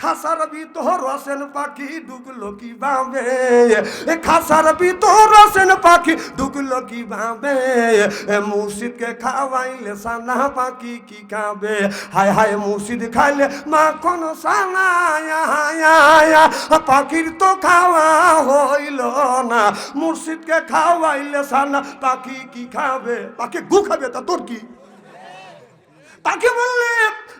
খাসার ভিতর রসেন পাখি কি খাসার ভিতর পাখি, ঢুকলো কি খাওয়াইলে সানা পাখি কি খাবে? হায় হায় মুর্শিদ খাইলে মাখন সানা। পাখির তো খাওয়া হইল না। মুর্শিদকে খাওয়াইলে সানা পাখি কি খাবে? পাখি গু খাবে তা তোর কি? তাকে বললে,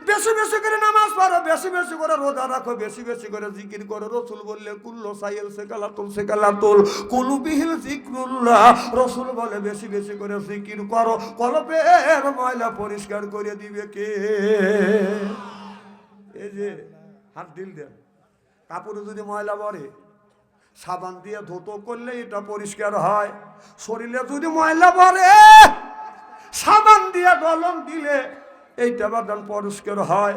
বেশি বেশি করে নামাজ পড়ো বেশি বেশি করে রোজা রাখো, বেশি বেশি করে জিকির করো। রসুল বললে, কুল্লো সাইল সেকালা তুল সেকালা তুল কুলু বিহিল জিক্রুল্লাহ রসুল বলে, বেশি বেশি করে জিকির করো কলপের ময়লা পরিষ্কার করে দিবে কে? এই যে, হাত দিল দেন। কাপড়ে যদি ময়লা পড়ে, সাবান দিয়ে ধুতো করলে এটা পরিষ্কার হয়। শরীরে যদি ময়লা পড়ে, সাবান দিয়ে গলম দিলে এইটা বাদান পরিষ্কার হয়।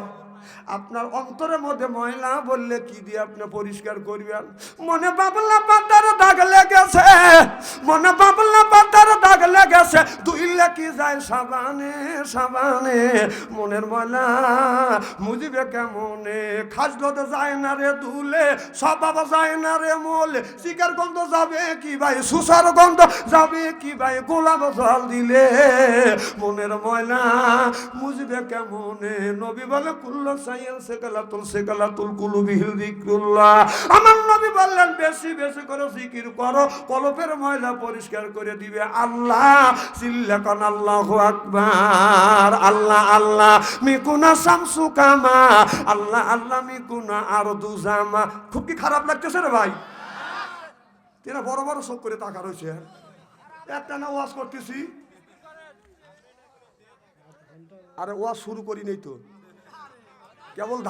আপনার অন্তরের মধ্যে ময়লা বললে কি দিয়ে আপনি পরিষ্কার করবেন? মনে বাবলা পাতার দাগ লেগেছে। মনে বাবলা যায় সাবানে সাবানে, মনের ময়লা মুজিবে কেমনে? খাজলতে যায় না রে দুলে সব বাবা যায় না রে মোলে। শিকার গন্ধ যাবে কি ভাই? সুসার গন্ধ যাবে কি ভাই? গোলাপ জল দিলে মনের ময়লা মুজবে কেমনে? নবী বলে, কুল্ল সাইয়াল সেকালা তুল সেকালা তুল কুলু বিহিল দিকুল্লাহ আমার নবী বললেন, বেশি বেশি করে জিকির করো, কলপের ময়লা পরিষ্কার করে দিবে আল্লাহ। সিল্লাকান আল্লাহ আকবার। আল্লাহ আল্লাহ মিকুনা শামসু কামা। আল্লাহ আল্লাহ মিকুনা আর দুজামা খুব কি খারাপ লাগতেছে রে ভাই? তেরা বড় বড় চোখ করে তাকা রয়েছে। একটা না ওয়াজ করতেছি। আরে ওয়াজ শুরু করি নেই তো। কেবল